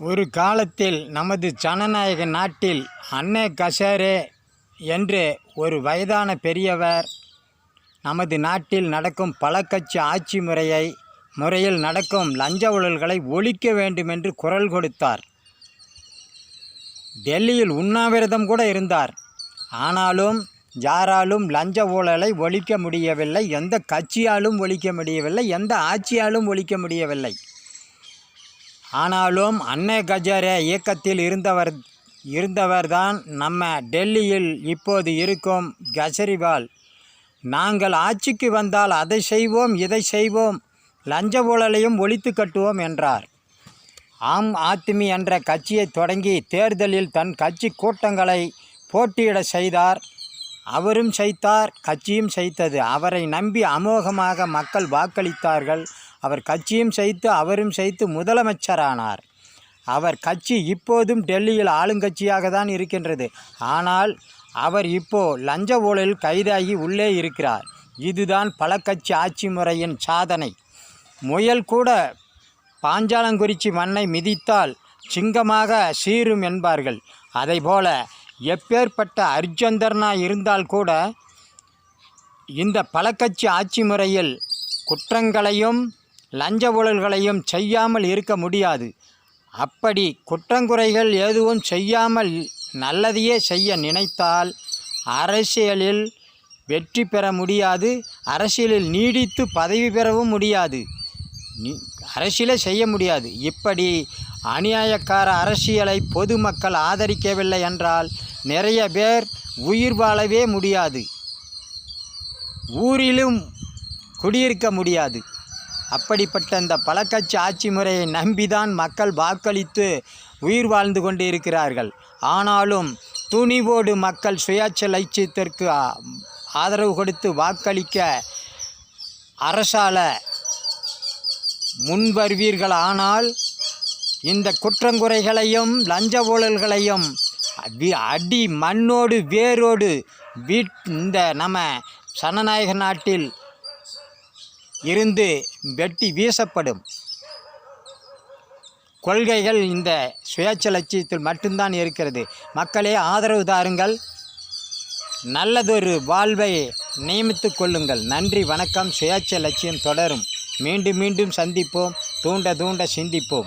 ஒரு காலத்தில் நமது ஜனநாயக நாட்டில் அன்னே கசேரே என்று ஒரு வயதான பெரியவர் நமது நாட்டில் நடக்கும் பல கட்சி ஆட்சி முறையை முறையில் நடக்கும் லஞ்ச ஊழல்களை ஒழிக்க வேண்டும் என்று குரல் கொடுத்தார். டெல்லியில் உண்ணாவிரதம் கூட இருந்தார். ஆனாலும் யாராலும் லஞ்ச ஊழலை ஒழிக்க முடியவில்லை எந்த கட்சியாலும் ஒழிக்க முடியவில்லை எந்த ஆட்சியாலும் ஒழிக்க முடியவில்லை. ஆனாலும் அன்னை கஜாரே இயக்கத்தில் இருந்தவர் இருந்தவர்தான் நம்ம டெல்லியில் இப்போது இருக்கும் கெஜ்ரிவால். நாங்கள் ஆட்சிக்கு வந்தால் அதை செய்வோம் இதை செய்வோம் லஞ்ச ஊழலையும் ஒழித்து கட்டுவோம் என்றார். ஆம் ஆத்மி என்ற கட்சியை தொடங்கி தேர்தலில் தன் கட்சி கூட்டங்களை போட்டியிட செய்தார். அவரும் செய்தார் கட்சியும் செய்தது அவரை நம்பி அமோகமாக மக்கள் வாக்களித்தார்கள். அவர் கட்சியும் செய்து அவரும் செய்து முதலமைச்சரானார். அவர் கட்சி இப்போதும் டெல்லியில் ஆளுங்கட்சியாக தான் இருக்கின்றது. ஆனால் அவர் இப்போ லஞ்ச ஊழலில் கைதாகி உள்ளே இருக்கிறார். இதுதான் பல கட்சி ஆட்சி முறையின் சாதனை. முயல் கூட பாஞ்சாலங்குறிச்சி மண்ணை மிதித்தால் சிங்கமாக சீரும் என்பார்கள். அதைபோல எப்பேற்பட்ட அர்ஜந்தர்னா இருந்தால் கூட இந்த பலக்கட்சி ஆட்சி முறையில் குற்றங்களையும் லஞ்ச ஊழல்களையும் செய்யாமல் இருக்க முடியாது. அப்படி குற்றங்குறைகள் எதுவும் செய்யாமல் நல்லதையே செய்ய நினைத்தால் அரசியலில் வெற்றி பெற முடியாது அரசியலில் நீடித்து பதவி பெறவும் முடியாது. நீ- அரசியலே செய்ய முடியாது. இப்படி அநியாயக்கார அரசியலை பொதுமக்கள் ஆதரிக்கவில்லை என்றால் நிறைய பேர் உயிர் வாழவே முடியாது. ஊரிலும் குடியிருக்க முடியாது. அப்படிப்பட்ட இந்த பழக்கட்சி ஆட்சி முறையை நம்பிதான் மக்கள் வாக்களித்து உயிர் வாழ்ந்து கொண்டு இருக்கிறார்கள் ஆனாலும் துணிவோடு மக்கள் சுயாட்சி லட்சியத்திற்கு ஆதரவு கொடுத்து வாக்களிக்க அரசால முன் வருவீர்கள் ஆனால் இந்த குற்றங்குறைகளையும் லஞ்ச ஊழல்களையும் அடி- மண்ணோடு வேரோடு. வீட் இந்த நம்ம சனநாயக நாட்டில் இருந்து வெட்டி வீசப்படும். கொள்கைகள் இந்த சுயேட்சை லட்சியத்தில் மட்டும்தான் இருக்கிறது. மக்களே ஆதரவு தாருங்கள். நல்லதொரு வாழ்வை நியமித்து கொள்ளுங்கள். நன்றி வணக்கம். சுயேட்சை லட்சியம் தொடரும். மீண்டும் மீண்டும் சந்திப்போம். தூண்ட தூண்ட சிந்திப்போம்.